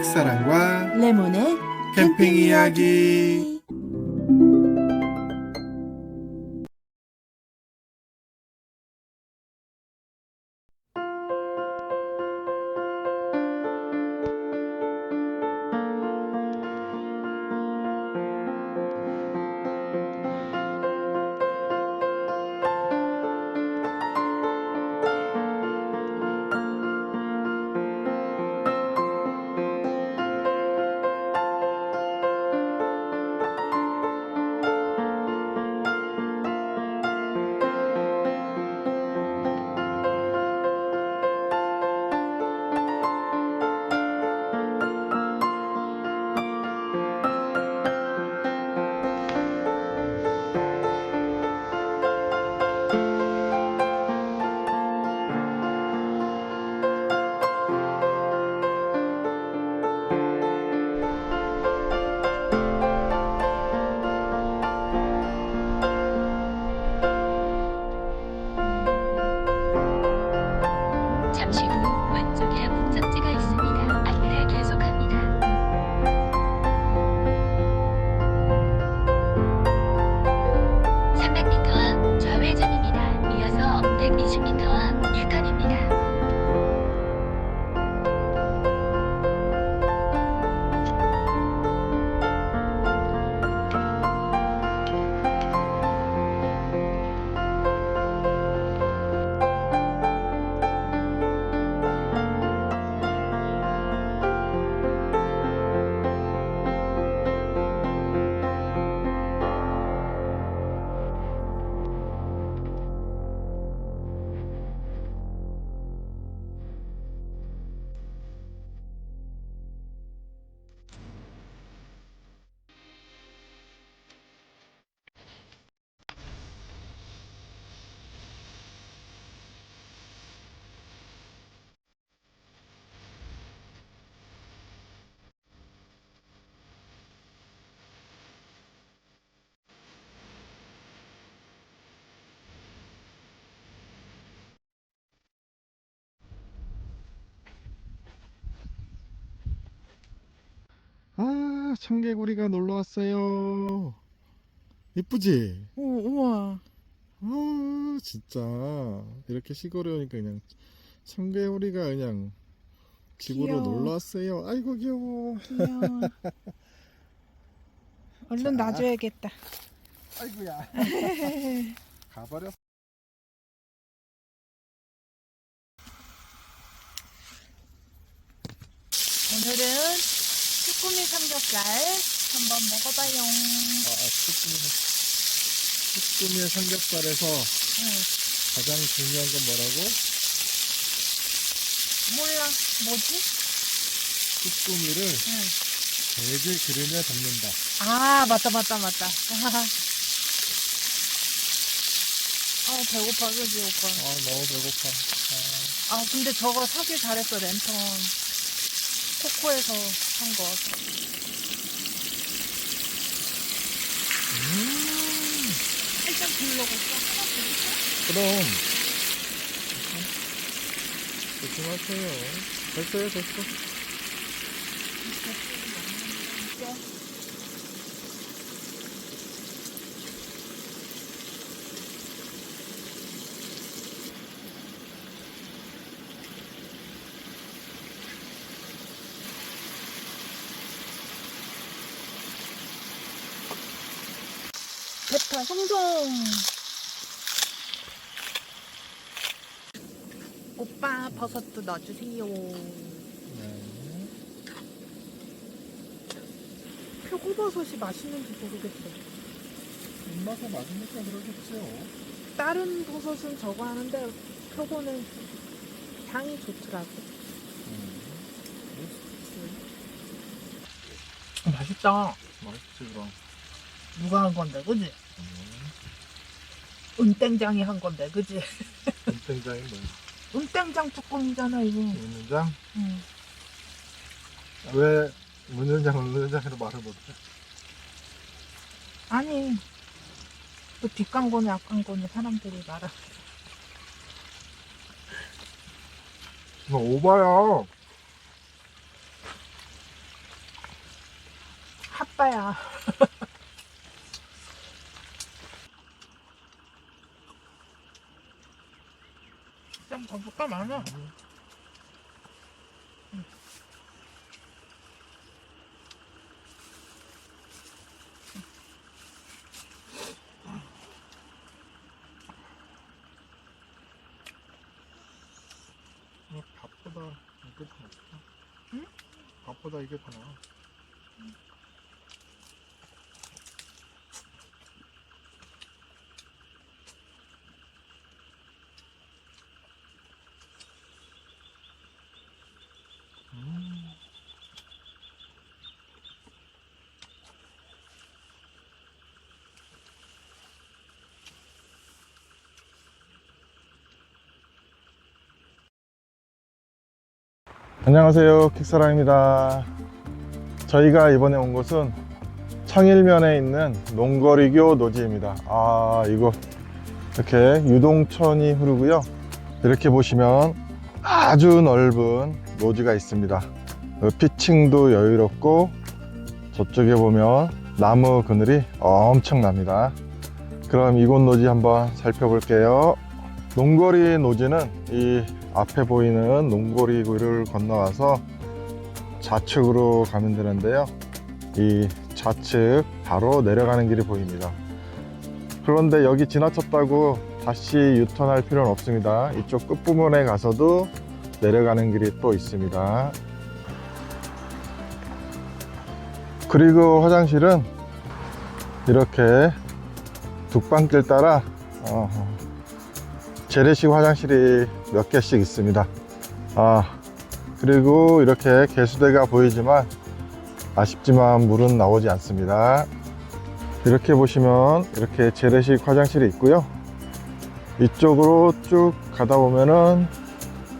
퀵사랑과 레몬의 캠핑 이야기. 청개구리가 놀러 왔어요. 이쁘지? 오, 우와. 아, 진짜 이렇게 시골에 오니까 그냥 청개구리가 그냥 집으로 귀여워. 놀러 왔어요. 아이고 귀여워. 귀여워. 얼른 자. 놔줘야겠다. 아이고야. 가버렸어. 오늘은 쭈꾸미 삼겹살 한번 먹어봐요. 아, 아, 쭈꾸미, 쭈꾸미의 삼겹살에서 응. 가장 중요한 건 뭐라고? 몰라, 뭐지? 쭈꾸미를 응. 돼지 기름에 덮는다. 아, 맞다, 맞다, 맞다. 아, 배고파, 그지, 오빠? 아, 너무 배고파. 아, 아, 근데 저거 사길 잘했어, 랜턴. 코코에서 산 거. 음, 살짝 불러고 드릴까? 그럼. 조심하세요. 됐어요, 됐어. 대파 송송. 오빠 버섯도 넣어주세요. 네. 표고버섯이 맛있는지 모르겠어. 입맛에 맞으니까 그러겠죠. 다른 버섯은 저거 하는데 표고는 향이 좋더라고. 맛있다. 맛있지, 그럼. 누가 한 건데, 그지? 은땡장이 한 건데, 그지? 된장이 뭐야? 은땡장 쭈꾸미잖아, 이거. 문장? 응. 왜 문현장, 문현장으로 말을 못해? 아니, 그 뒷광고네, 앞광고네 사람들이 말하. 너 오바야. 아빠야. 좀 거부가 많아. 어, 밥보다 이게 더 맛있다. 응? 밥보다 이게 더 나아. 안녕하세요 킥사랑입니다. 저희가 이번에 온 곳은 청일면에 있는 농거리교 노지입니다. 아 이거 이렇게 유동천이 흐르고요. 이렇게 보시면 아주 넓은 노지가 있습니다. 어, 피칭도 여유롭고 저쪽에 보면 나무 그늘이 엄청납니다. 그럼 이곳 노지 한번 살펴볼게요. 농거리 노지는 이 앞에 보이는 농고리구를 건너와서 좌측으로 가면 되는데요. 이 좌측 바로 내려가는 길이 보입니다. 그런데 여기 지나쳤다고 다시 유턴할 필요는 없습니다. 이쪽 끝부분에 가서도 내려가는 길이 또 있습니다. 그리고 화장실은 이렇게 북방길 따라 어, 재래식 화장실이 몇 개씩 있습니다. 아, 그리고 이렇게 개수대가 보이지만 아쉽지만 물은 나오지 않습니다. 이렇게 보시면 이렇게 재래식 화장실이 있고요. 이쪽으로 쭉 가다 보면은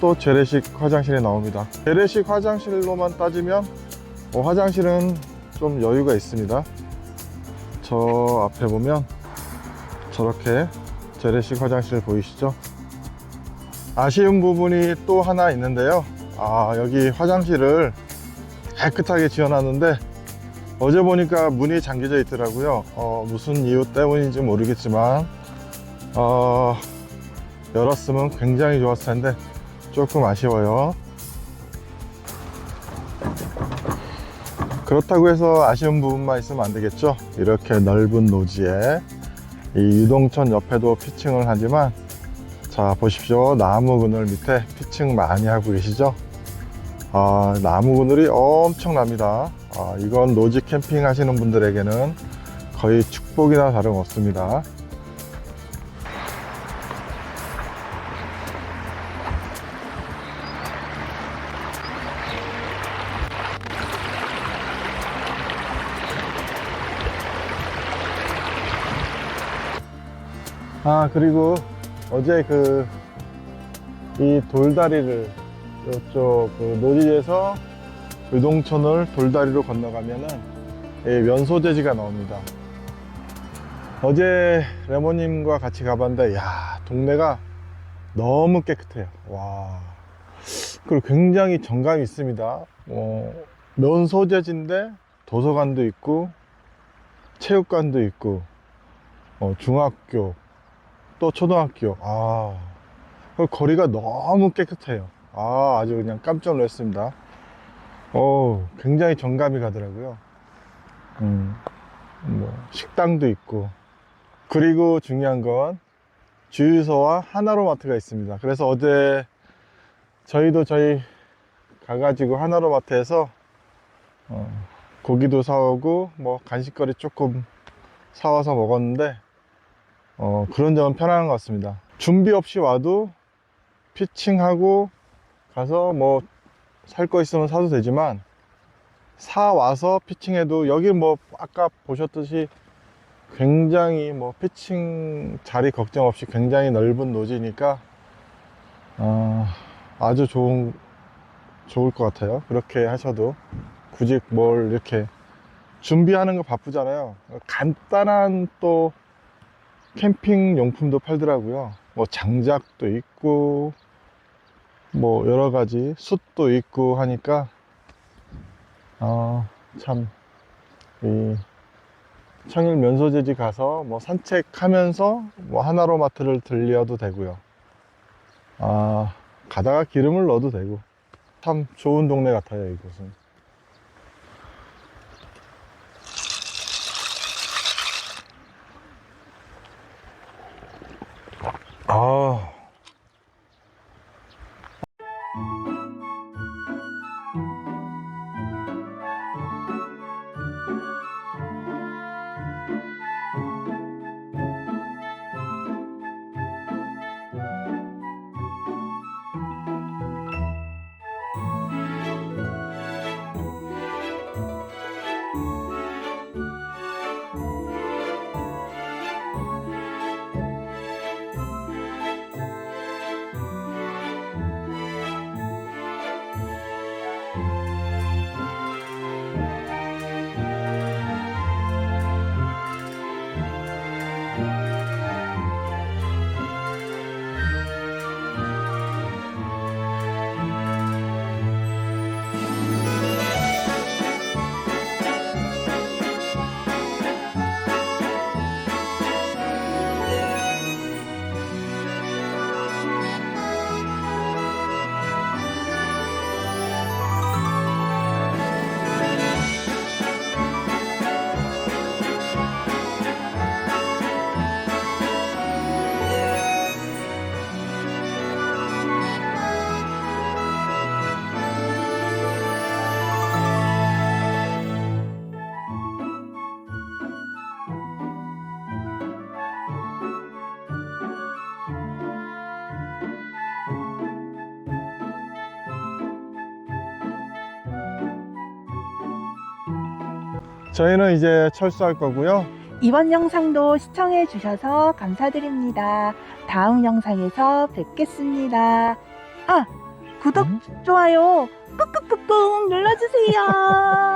또 재래식 화장실이 나옵니다. 재래식 화장실로만 따지면 어, 화장실은 좀 여유가 있습니다. 저 앞에 보면 저렇게 재래식 화장실 보이시죠? 아쉬운 부분이 또 하나 있는데요. 아, 여기 화장실을 깨끗하게 지어놨는데 어제 보니까 문이 잠겨져 있더라고요. 어, 무슨 이유 때문인지 모르겠지만 어, 열었으면 굉장히 좋았을 텐데 조금 아쉬워요. 그렇다고 해서 아쉬운 부분만 있으면 안 되겠죠. 이렇게 넓은 노지에 이 유동천 옆에도 피칭을 하지만 자 보십시오. 나무 그늘 밑에 피칭 많이 하고 계시죠? 아 나무 그늘이 엄청납니다. 아, 이건 노지 캠핑 하시는 분들에게는 거의 축복이나 다름없습니다 아 그리고 어제 그 이 돌다리를 이쪽 그 노지에서 유동천을 돌다리로 건너가면은 이 면소재지가 나옵니다. 어제 레모님과 같이 가봤는데 야 동네가 너무 깨끗해요. 와 그리고 굉장히 정감이 있습니다. 어, 면소재지인데 도서관도 있고 체육관도 있고 어, 중학교 또 초등학교. 아그 거리가 너무 깨끗해요. 아 아주 그냥 깜짝 놀랐습니다. 어 굉장히 정감이 가더라고요. 음, 뭐 식당도 있고. 그리고 중요한 건 주유소와 하나로마트가 있습니다. 그래서 어제 저희도 저희 가가지고 하나로마트에서 어, 고기도 사오고 뭐 간식거리 조금 사와서 먹었는데 어, 그런 점은 편안한 것 같습니다. 준비 없이 와도 피칭하고 가서 뭐 살 거 있으면 사도 되지만 사 와서 피칭해도 여기 뭐 아까 보셨듯이 굉장히 뭐 피칭 자리 걱정 없이 굉장히 넓은 노지니까 어, 아주 좋은 좋을 것 같아요. 그렇게 하셔도 굳이 뭘 이렇게 준비하는 거 바쁘잖아요. 간단한 또 캠핑 용품도 팔더라고요. 뭐 장작도 있고, 뭐 여러 가지 숯도 있고 하니까, 어, 참 이 청일 면소재지 가서 뭐 산책하면서 뭐 하나로마트를 들려도 되고요. 아, 가다가 기름을 넣어도 되고. 참 좋은 동네 같아요, 이곳은. 저희는 이제 철수할 거고요. 이번 영상도 시청해 주셔서 감사드립니다. 다음 영상에서 뵙겠습니다. 아, 구독, 음? 좋아요 꾹꾹꾹꾹 눌러주세요.